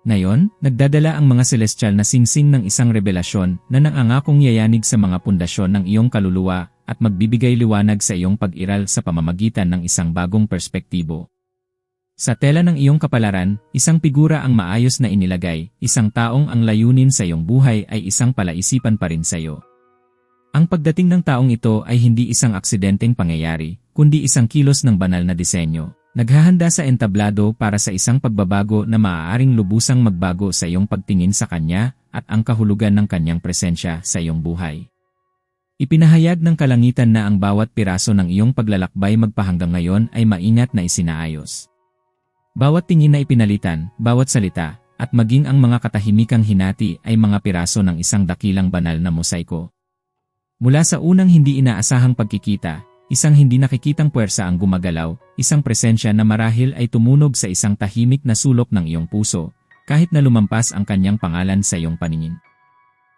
Ngayon, nagdadala ang mga celestial na singsing ng isang revelasyon na nangangakong yayanig sa mga pundasyon ng iyong kaluluwa at magbibigay liwanag sa iyong pag-iral sa pamamagitan ng isang bagong perspektibo. Sa tela ng iyong kapalaran, isang figura ang maayos na inilagay, isang taong ang layunin sa iyong buhay ay isang palaisipan pa rin sa iyo. Ang pagdating ng taong ito ay hindi isang aksidenteng pangyayari, kundi isang kilos ng banal na disenyo. Naghahanda sa entablado para sa isang pagbabago na maaaring lubusang magbago sa iyong pagtingin sa kanya at ang kahulugan ng kanyang presensya sa iyong buhay. Ipinahayag ng kalangitan na ang bawat piraso ng iyong paglalakbay magpahanggang ngayon ay maingat na isinaayos. Bawat tingin na ipinalitan, bawat salita, at maging ang mga katahimikang hinati ay mga piraso ng isang dakilang banal na mosaiko. Mula sa unang hindi inaasahang pagkikita, Isang hindi nakikitang puwersa ang gumagalaw, isang presensya na marahil ay tumunog sa isang tahimik na sulok ng iyong puso, kahit na lumampas ang kanyang pangalan sa iyong paningin.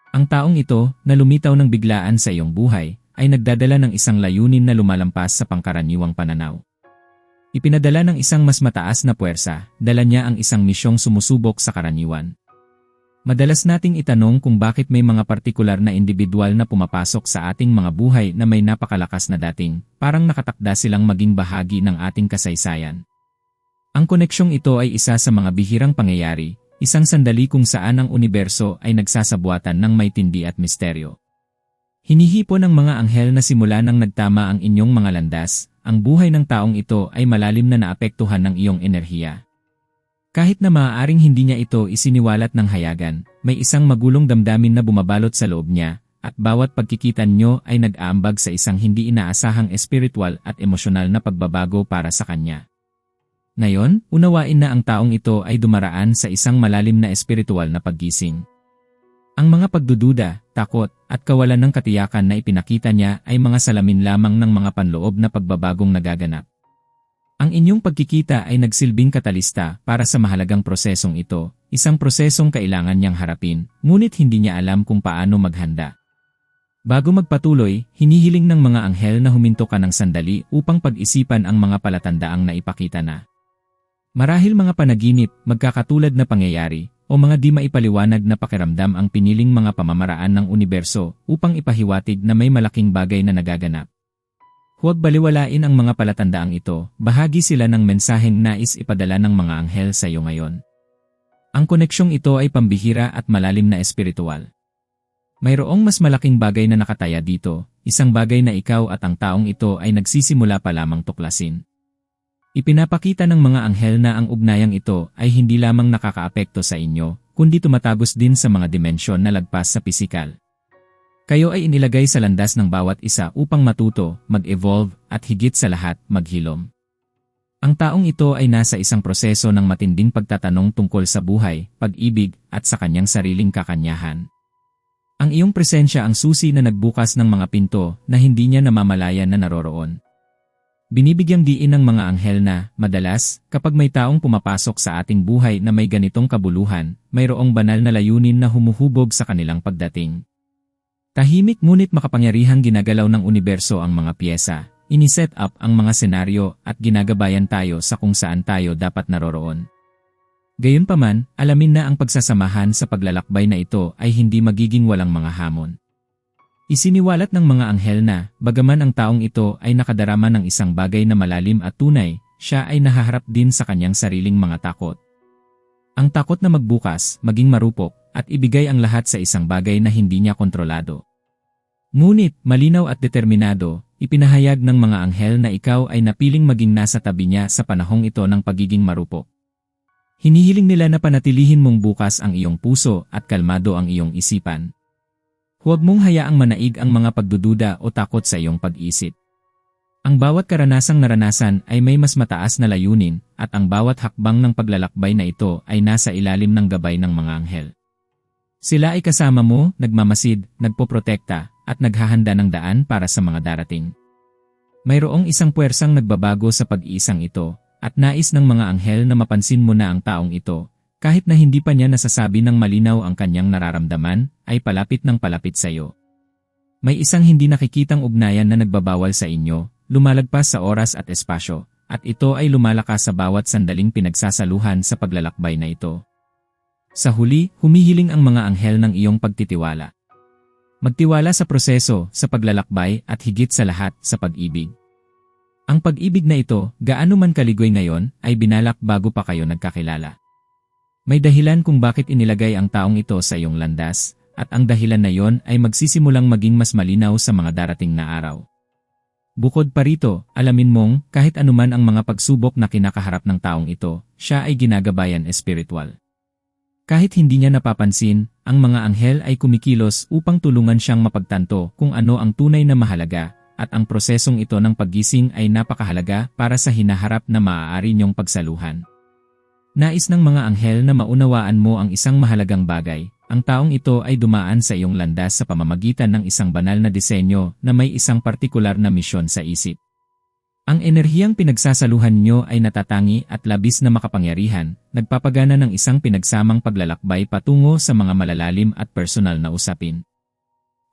Ang taong ito, na lumitaw ng biglaan sa iyong buhay, ay nagdadala ng isang layunin na lumalampas sa pangkaraniwang pananaw. Ipinadala ng isang mas mataas na puwersa, dala niya ang isang misyong sumusubok sa karaniwan. Madalas nating itanong kung bakit may mga partikular na individual na pumapasok sa ating mga buhay na may napakalakas na dating, parang nakatakda silang maging bahagi ng ating kasaysayan. Ang koneksyong ito ay isa sa mga bihirang pangyayari, isang sandali kung saan ang universo ay nagsasabuatan ng may tindi at misteryo. Hinihipo ng mga anghel na simula nang nagtama ang inyong mga landas, ang buhay ng taong ito ay malalim na naapektuhan ng iyong enerhiya. Kahit na maaaring hindi niya ito isiniwalat ng hayagan, may isang magulong damdamin na bumabalot sa loob niya, at bawat pagkikitan nyo ay nag-aambag sa isang hindi inaasahang espiritual at emosyonal na pagbabago para sa kanya. Ngayon, unawain na ang taong ito ay dumaraan sa isang malalim na espiritual na paggising. Ang mga pagdududa, takot, at kawalan ng katiyakan na ipinakita niya ay mga salamin lamang ng mga panloob na pagbabagong nagaganap. Ang inyong pagkikita ay nagsilbing katalista para sa mahalagang prosesong ito, isang prosesong kailangan niyang harapin, ngunit hindi niya alam kung paano maghanda. Bago magpatuloy, hinihiling ng mga anghel na huminto ka ng sandali upang pag-isipan ang mga palatandaang naipakita na. Marahil mga panaginip, magkakatulad na pangyayari, o mga di maipaliwanag na pakiramdam ang piniling mga pamamaraan ng universo upang ipahiwatig na may malaking bagay na nagaganap. Huwag baliwalain ang mga palatandaang ito, bahagi sila ng mensaheng nais ipadala ng mga anghel sa iyo ngayon. Ang koneksyong ito ay pambihira at malalim na espiritual. Mayroong mas malaking bagay na nakataya dito, isang bagay na ikaw at ang taong ito ay nagsisimula pa lamang tuklasin. Ipinapakita ng mga anghel na ang ugnayang ito ay hindi lamang nakakaapekto sa inyo, kundi tumatagos din sa mga dimensyon na lagpas sa pisikal. Kayo ay inilagay sa landas ng bawat isa upang matuto, mag-evolve, at higit sa lahat, maghilom. Ang taong ito ay nasa isang proseso ng matinding pagtatanong tungkol sa buhay, pag-ibig, at sa kanyang sariling kakanyahan. Ang iyong presensya ang susi na nagbukas ng mga pinto na hindi niya namamalayan na naroroon. Binibigyang diin ng mga anghel na, madalas, kapag may taong pumapasok sa ating buhay na may ganitong kabuluhan, mayroong banal na layunin na humuhubog sa kanilang pagdating. Tahimik ngunit makapangyarihang ginagalaw ng universo ang mga pyesa, iniset up ang mga senaryo at ginagabayan tayo sa kung saan tayo dapat naroroon. Gayunpaman, alamin na ang pagsasamahan sa paglalakbay na ito ay hindi magiging walang mga hamon. Isiniwalat ng mga anghel na, bagaman ang taong ito ay nakadarama ng isang bagay na malalim at tunay, siya ay nahaharap din sa kanyang sariling mga takot. Ang takot na magbukas, maging marupok, at ibigay ang lahat sa isang bagay na hindi niya kontrolado. Ngunit, malinaw at determinado, ipinahayag ng mga anghel na ikaw ay napiling maging nasa tabi niya sa panahong ito ng pagiging marupok. Hinihiling nila na panatilihin mong bukas ang iyong puso at kalmado ang iyong isipan. Huwag mong hayaang manaig ang mga pagdududa o takot sa iyong pag-isip. Ang bawat karanasang naranasan ay may mas mataas na layunin at ang bawat hakbang ng paglalakbay na ito ay nasa ilalim ng gabay ng mga anghel. Sila ay kasama mo, nagmamasid, nagpoprotekta, at naghahanda ng daan para sa mga darating. Mayroong isang puwersang nagbabago sa pag-iisang ito, at nais ng mga anghel na mapansin mo na ang taong ito, kahit na hindi pa niya nasasabi ng malinaw ang kanyang nararamdaman, ay palapit ng palapit sa iyo. May isang hindi nakikitang ugnayan na nagbabawal sa inyo, lumalagpas sa oras at espasyo, at ito ay lumalakas sa bawat sandaling pinagsasaluhan sa paglalakbay na ito. Sa huli, humihiling ang mga anghel ng iyong pagtitiwala. Magtiwala sa proseso, sa paglalakbay at higit sa lahat sa pag-ibig. Ang pag-ibig na ito, gaano man kaligoy ngayon, ay binalak bago pa kayo nagkakilala. May dahilan kung bakit inilagay ang taong ito sa iyong landas, at ang dahilan na yon ay magsisimulang maging mas malinaw sa mga darating na araw. Bukod pa rito, alamin mong kahit anuman ang mga pagsubok na kinakaharap ng taong ito, siya ay ginagabayan espiritual. Kahit hindi niya napapansin, ang mga anghel ay kumikilos upang tulungan siyang mapagtanto kung ano ang tunay na mahalaga, at ang prosesong ito ng paggising ay napakahalaga para sa hinaharap na maaari niyong pagsaluhan. Nais ng mga anghel na maunawaan mo ang isang mahalagang bagay, ang taong ito ay dumaan sa iyong landas sa pamamagitan ng isang banal na disenyo na may isang partikular na misyon sa isip. Ang enerhiyang pinagsasaluhan nyo ay natatangi at labis na makapangyarihan, nagpapagana ng isang pinagsamang paglalakbay patungo sa mga malalalim at personal na usapin.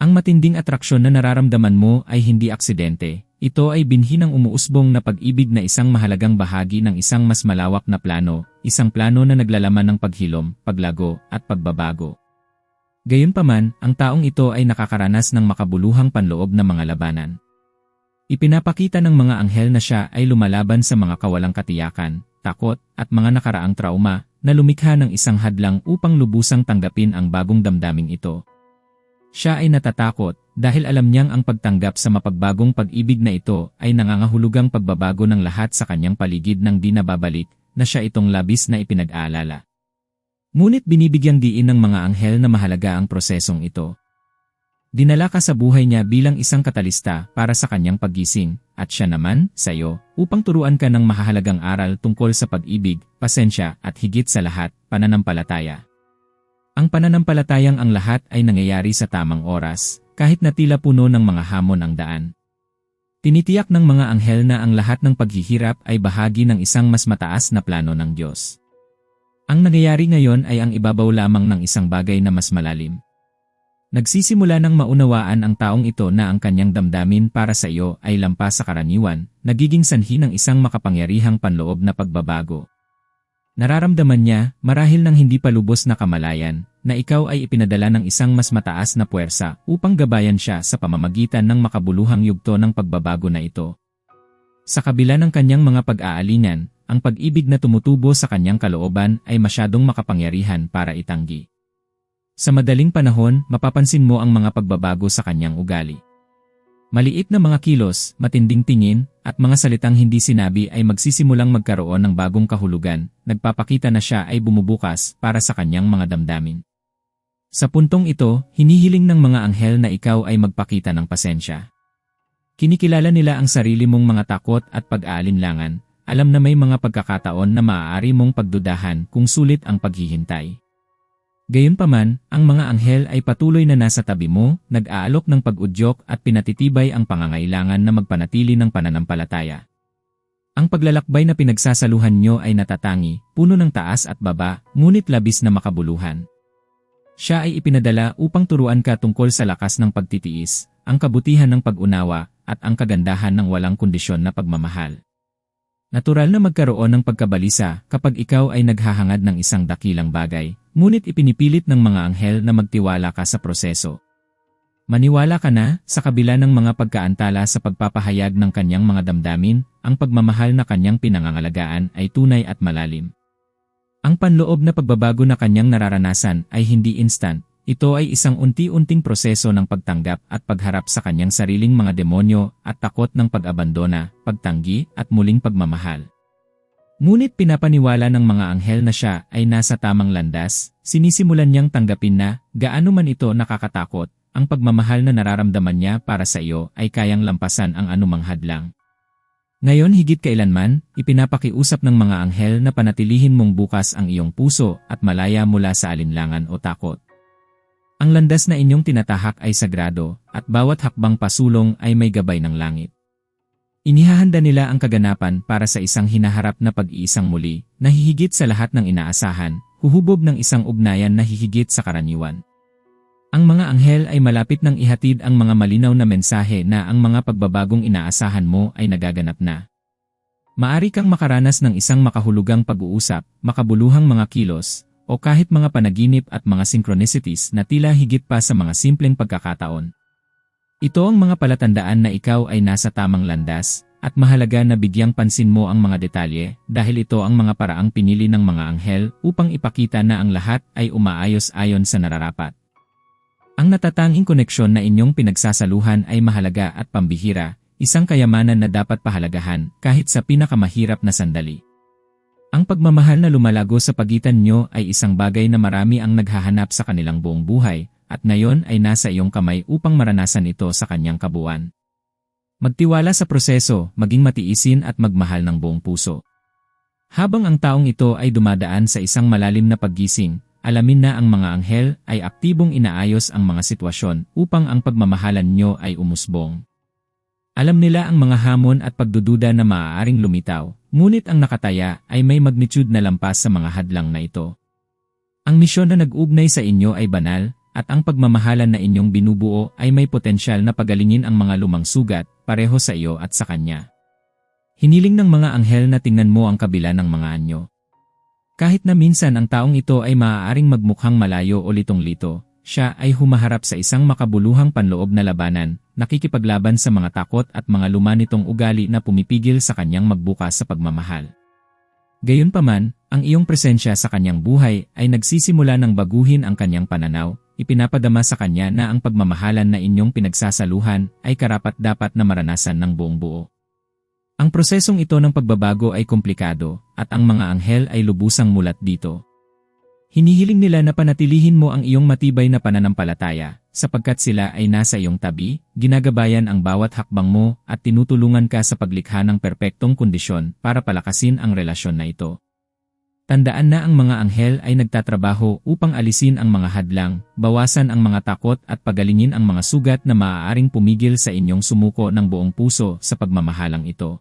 Ang matinding atraksyon na nararamdaman mo ay hindi aksidente, ito ay binhi ng umuusbong na pag-ibig na isang mahalagang bahagi ng isang mas malawak na plano, isang plano na naglalaman ng paghilom, paglago, at pagbabago. Gayunpaman, ang taong ito ay nakakaranas ng makabuluhang panloob na mga labanan. Ipinapakita ng mga anghel na siya ay lumalaban sa mga kawalang katiyakan, takot, at mga nakaraang trauma na lumikha ng isang hadlang upang lubusang tanggapin ang bagong damdaming ito. Siya ay natatakot dahil alam niyang ang pagtanggap sa mapagbagong pag-ibig na ito ay nangangahulugang pagbabago ng lahat sa kanyang paligid ng di nababalik na siya itong labis na ipinag-aalala. Ngunit binibigyang diin ng mga anghel na mahalaga ang prosesong ito. Dinala ka sa buhay niya bilang isang katalista para sa kanyang paggising, at siya naman, sa iyo, upang turuan ka ng mahalagang aral tungkol sa pag-ibig, pasensya, at higit sa lahat, pananampalataya. Ang pananampalatayang ang lahat ay nangyayari sa tamang oras, kahit na tila puno ng mga hamon ang daan. Tinitiyak ng mga anghel na ang lahat ng paghihirap ay bahagi ng isang mas mataas na plano ng Diyos. Ang nangyayari ngayon ay ang ibabaw lamang ng isang bagay na mas malalim. Nagsisimula ng maunawaan ang taong ito na ang kanyang damdamin para sa iyo ay lampas sa karaniwan, nagiging sanhi ng isang makapangyarihang panloob na pagbabago. Nararamdaman niya, marahil ng hindi pa lubos na kamalayan, na ikaw ay ipinadala ng isang mas mataas na puwersa upang gabayan siya sa pamamagitan ng makabuluhang yugto ng pagbabago na ito. Sa kabila ng kanyang mga pag-aalingan, ang pag-ibig na tumutubo sa kanyang kalooban ay masyadong makapangyarihan para itanggi. Sa madaling panahon, mapapansin mo ang mga pagbabago sa kanyang ugali. Maliit na mga kilos, matinding tingin, at mga salitang hindi sinabi ay magsisimulang magkaroon ng bagong kahulugan, nagpapakita na siya ay bumubukas para sa kanyang mga damdamin. Sa puntong ito, hinihiling ng mga anghel na ikaw ay magpakita ng pasensya. Kinikilala nila ang sarili mong mga takot at pag-aalinlangan, alam na may mga pagkakataon na maaari mong pagdudahan kung sulit ang paghihintay. Gayunpaman, ang mga anghel ay patuloy na nasa tabi mo, nag-aalok ng pag-udyok at pinatitibay ang pangangailangan na magpanatili ng pananampalataya. Ang paglalakbay na pinagsasaluhan nyo ay natatangi, puno ng taas at baba, ngunit labis na makabuluhan. Siya ay ipinadala upang turuan ka tungkol sa lakas ng pagtitiis, ang kabutihan ng pag-unawa, at ang kagandahan ng walang kondisyon na pagmamahal. Natural na magkaroon ng pagkabalisa kapag ikaw ay naghahangad ng isang dakilang bagay, ngunit ipinipilit ng mga anghel na magtiwala ka sa proseso. Maniwala ka na, sa kabila ng mga pagkaantala sa pagpapahayag ng kanyang mga damdamin, ang pagmamahal na kanyang pinangangalagaan ay tunay at malalim. Ang panloob na pagbabago na kanyang nararanasan ay hindi instant, ito ay isang unti-unting proseso ng pagtanggap at pagharap sa kanyang sariling mga demonyo at takot ng pag-abandona, pagtanggi at muling pagmamahal. Ngunit pinapaniwala ng mga anghel na siya ay nasa tamang landas, sinisimulan niyang tanggapin na, gaano man ito nakakatakot, ang pagmamahal na nararamdaman niya para sa iyo ay kayang lampasan ang anumang hadlang. Ngayon higit kailanman, ipinapakiusap ng mga anghel na panatilihin mong bukas ang iyong puso at malaya mula sa alinlangan o takot. Ang landas na inyong tinatahak ay sagrado, at bawat hakbang pasulong ay may gabay ng langit. Inihahanda nila ang kaganapan para sa isang hinaharap na pag-iisang muli, na hihigit sa lahat ng inaasahan, huhubog ng isang ugnayan na hihigit sa karaniwan. Ang mga anghel ay malapit nang ihatid ang mga malinaw na mensahe na ang mga pagbabagong inaasahan mo ay nagaganap na. Maari kang makaranas ng isang makahulugang pag-uusap, makabuluhang mga kilos, o kahit mga panaginip at mga synchronicities na tila higit pa sa mga simpleng pagkakataon. Ito ang mga palatandaan na ikaw ay nasa tamang landas, at mahalaga na bigyang pansin mo ang mga detalye dahil ito ang mga paraang pinili ng mga anghel upang ipakita na ang lahat ay umaayos ayon sa nararapat. Ang natatanging koneksyon na inyong pinagsasaluhan ay mahalaga at pambihira, isang kayamanan na dapat pahalagahan kahit sa pinakamahirap na sandali. Ang pagmamahal na lumalago sa pagitan nyo ay isang bagay na marami ang naghahanap sa kanilang buong buhay, at ngayon ay nasa iyong kamay upang maranasan ito sa kanyang kabuuan. Magtiwala sa proseso, maging matiisin at magmahal ng buong puso. Habang ang taong ito ay dumadaan sa isang malalim na paggising, alamin na ang mga anghel ay aktibong inaayos ang mga sitwasyon upang ang pagmamahalan nyo ay umusbong. Alam nila ang mga hamon at pagdududa na maaaring lumitaw, ngunit ang nakataya ay may magnitude na lampas sa mga hadlang na ito. Ang misyon na nag-ugnay sa inyo ay banal, at ang pagmamahalan na inyong binubuo ay may potensyal na pagalingin ang mga lumang sugat, pareho sa iyo at sa kanya. Hiniling ng mga anghel na tingnan mo ang kabila ng mga anyo. Kahit na minsan ang taong ito ay maaaring magmukhang malayo o litong-lito, siya ay humaharap sa isang makabuluhang panloob na labanan, nakikipaglaban sa mga takot at mga luma nitong ugali na pumipigil sa kanyang magbukas sa pagmamahal. Gayunpaman, ang iyong presensya sa kanyang buhay ay nagsisimula ng baguhin ang kanyang pananaw, ipinapadama sa kanya na ang pagmamahalan na inyong pinagsasaluhan ay karapat-dapat na maranasan ng buong buo. Ang prosesong ito ng pagbabago ay komplikado, at ang mga anghel ay lubusang mulat dito. Hinihiling nila na panatilihin mo ang iyong matibay na pananampalataya, sapagkat sila ay nasa iyong tabi, ginagabayan ang bawat hakbang mo at tinutulungan ka sa paglikha ng perpektong kondisyon para palakasin ang relasyon na ito. Tandaan na ang mga anghel ay nagtatrabaho upang alisin ang mga hadlang, bawasan ang mga takot at pagalingin ang mga sugat na maaaring pumigil sa inyong sumuko ng buong puso sa pagmamahalang ito.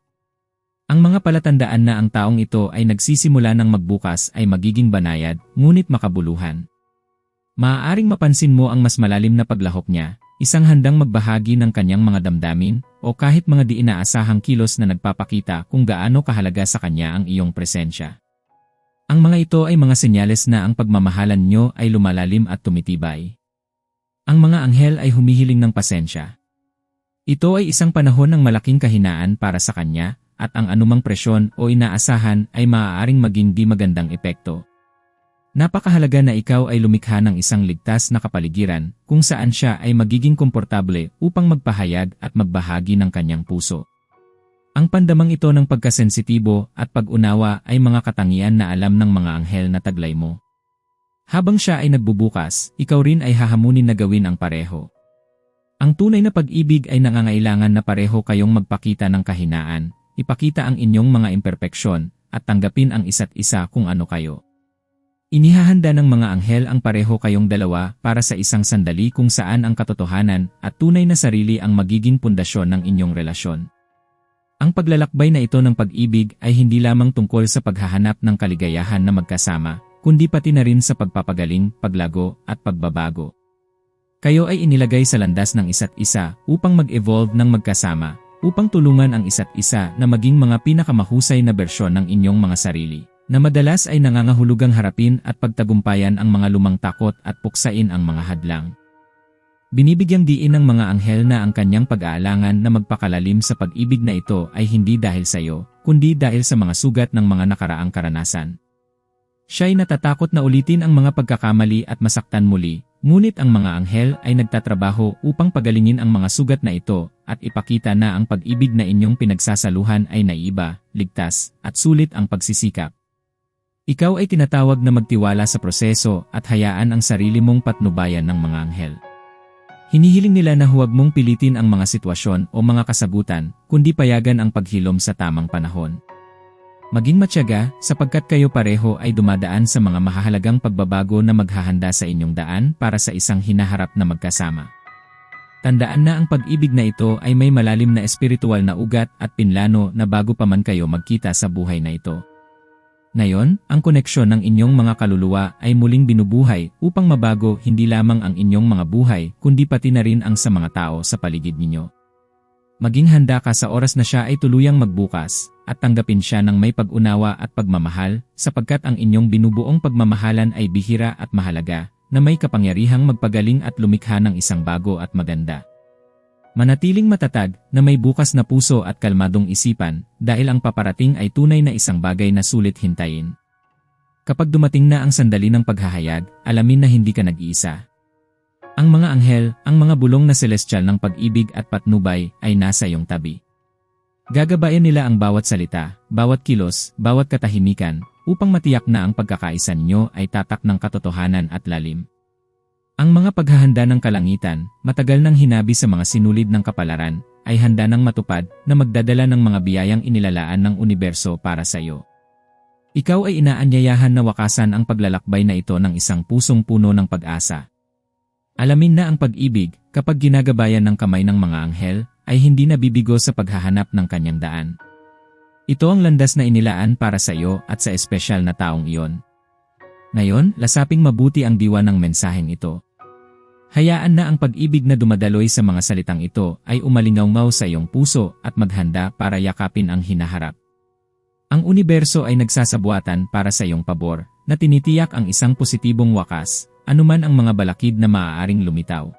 Ang mga palatandaan na ang taong ito ay nagsisimula ng magbukas ay magiging banayad, ngunit makabuluhan. Maaaring mapansin mo ang mas malalim na paglahok niya, isang handang magbahagi ng kanyang mga damdamin, o kahit mga di inaasahang kilos na nagpapakita kung gaano kahalaga sa kanya ang iyong presensya. Ang mga ito ay mga senyales na ang pagmamahalan nyo ay lumalalim at tumitibay. Ang mga anghel ay humihiling ng pasensya. Ito ay isang panahon ng malaking kahinaan para sa kanya, at ang anumang presyon o inaasahan ay maaaring maging di magandang epekto. Napakahalaga na ikaw ay lumikha ng isang ligtas na kapaligiran kung saan siya ay magiging komportable upang magpahayag at magbahagi ng kanyang puso. Ang pandamang ito ng pagkasensitibo at pag-unawa ay mga katangian na alam ng mga anghel na taglay mo. Habang siya ay nagbubukas, ikaw rin ay hahamunin na gawin ang pareho. Ang tunay na pag-ibig ay nangangailangan na pareho kayong magpakita ng kahinaan, ipakita ang inyong mga imperpeksyon, at tanggapin ang isa't isa kung ano kayo. Inihahanda ng mga anghel ang pareho kayong dalawa para sa isang sandali kung saan ang katotohanan at tunay na sarili ang magiging pundasyon ng inyong relasyon. Ang paglalakbay na ito ng pag-ibig ay hindi lamang tungkol sa paghahanap ng kaligayahan na magkasama, kundi pati na rin sa pagpapagaling, paglago, at pagbabago. Kayo ay inilagay sa landas ng isa't isa upang mag-evolve ng magkasama, upang tulungan ang isa't isa na maging mga pinakamahusay na bersyon ng inyong mga sarili, na madalas ay nangangahulugang harapin at pagtagumpayan ang mga lumang takot at puksain ang mga hadlang. Binibigyang diin ng mga anghel na ang kanyang pag-aalangan na magpakalalim sa pag-ibig na ito ay hindi dahil sa iyo, kundi dahil sa mga sugat ng mga nakaraang karanasan. Siya'y natatakot na ulitin ang mga pagkakamali at masaktan muli, Ngunit ang mga anghel ay nagtatrabaho upang pagalingin ang mga sugat na ito at ipakita na ang pag-ibig na inyong pinagsasaluhan ay naiba, ligtas, at sulit ang pagsisikap. Ikaw ay tinatawag na magtiwala sa proseso at hayaan ang sarili mong patnubayan ng mga anghel. Hinihiling nila na huwag mong pilitin ang mga sitwasyon o mga kasagutan, kundi payagan ang paghilom sa tamang panahon. Maging matyaga sapagkat kayo pareho ay dumadaan sa mga mahahalagang pagbabago na maghahanda sa inyong daan para sa isang hinaharap na magkasama. Tandaan na ang pag-ibig na ito ay may malalim na espiritual na ugat at pinlano na bago pa man kayo magkita sa buhay na ito. Ngayon, ang koneksyon ng inyong mga kaluluwa ay muling binubuhay upang mabago hindi lamang ang inyong mga buhay kundi pati na rin ang sa mga tao sa paligid ninyo. Maging handa ka sa oras na siya ay tuluyang magbukas, at tanggapin siya ng may pag-unawa at pagmamahal, sapagkat ang inyong binubuong pagmamahalan ay bihira at mahalaga, na may kapangyarihang magpagaling at lumikha ng isang bago at maganda. Manatiling matatag na may bukas na puso at kalmadong isipan dahil ang paparating ay tunay na isang bagay na sulit hintayin. Kapag dumating na ang sandali ng paghahayag, alamin na hindi ka nag-iisa. Ang mga anghel, ang mga bulong na celestial ng pag-ibig at patnubay ay nasa iyong tabi. Gagabayan nila ang bawat salita, bawat kilos, bawat katahimikan, upang matiyak na ang pagkakaisa ninyo ay tatak ng katotohanan at lalim. Ang mga paghahanda ng kalangitan, matagal nang hinabi sa mga sinulid ng kapalaran, ay handa nang matupad na magdadala ng mga biyayang inilalaan ng universo para sa iyo. Ikaw ay inaanyayahan na wakasan ang paglalakbay na ito ng isang pusong puno ng pag-asa. Alamin na ang pag-ibig, kapag ginagabayan ng kamay ng mga anghel, ay hindi nabibigo sa paghahanap ng kanyang daan. Ito ang landas na inilaan para sa iyo at sa espesyal na taong iyon. Ngayon, lasaping mabuti ang diwa ng mensaheng ito. Hayaan na ang pag-ibig na dumadaloy sa mga salitang ito ay umalingaw sa iyong puso at maghanda para yakapin ang hinaharap. Ang universo ay nagsasabuatan para sa iyong pabor, na tinitiyak ang isang positibong wakas, anuman ang mga balakid na maaaring lumitaw.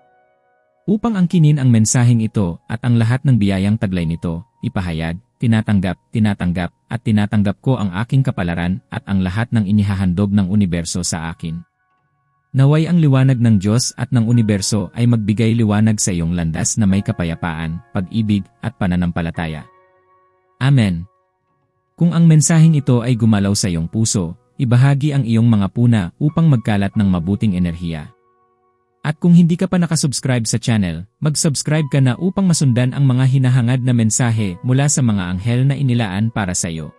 Upang angkinin ang mensaheng ito at ang lahat ng biyayang taglay nito, ipahayag, tinatanggap, tinatanggap, at tinatanggap ko ang aking kapalaran at ang lahat ng inihahandog ng universo sa akin. Naway ang liwanag ng Diyos at ng universo ay magbigay liwanag sa iyong landas na may kapayapaan, pag-ibig, at pananampalataya. Amen. Kung ang mensaheng ito ay gumalaw sa iyong puso, ibahagi ang iyong mga puna upang magkalat ng mabuting enerhiya. At kung hindi ka pa nakasubscribe sa channel, mag-subscribe ka na upang masundan ang mga hinahangad na mensahe mula sa mga anghel na inilaan para sa iyo.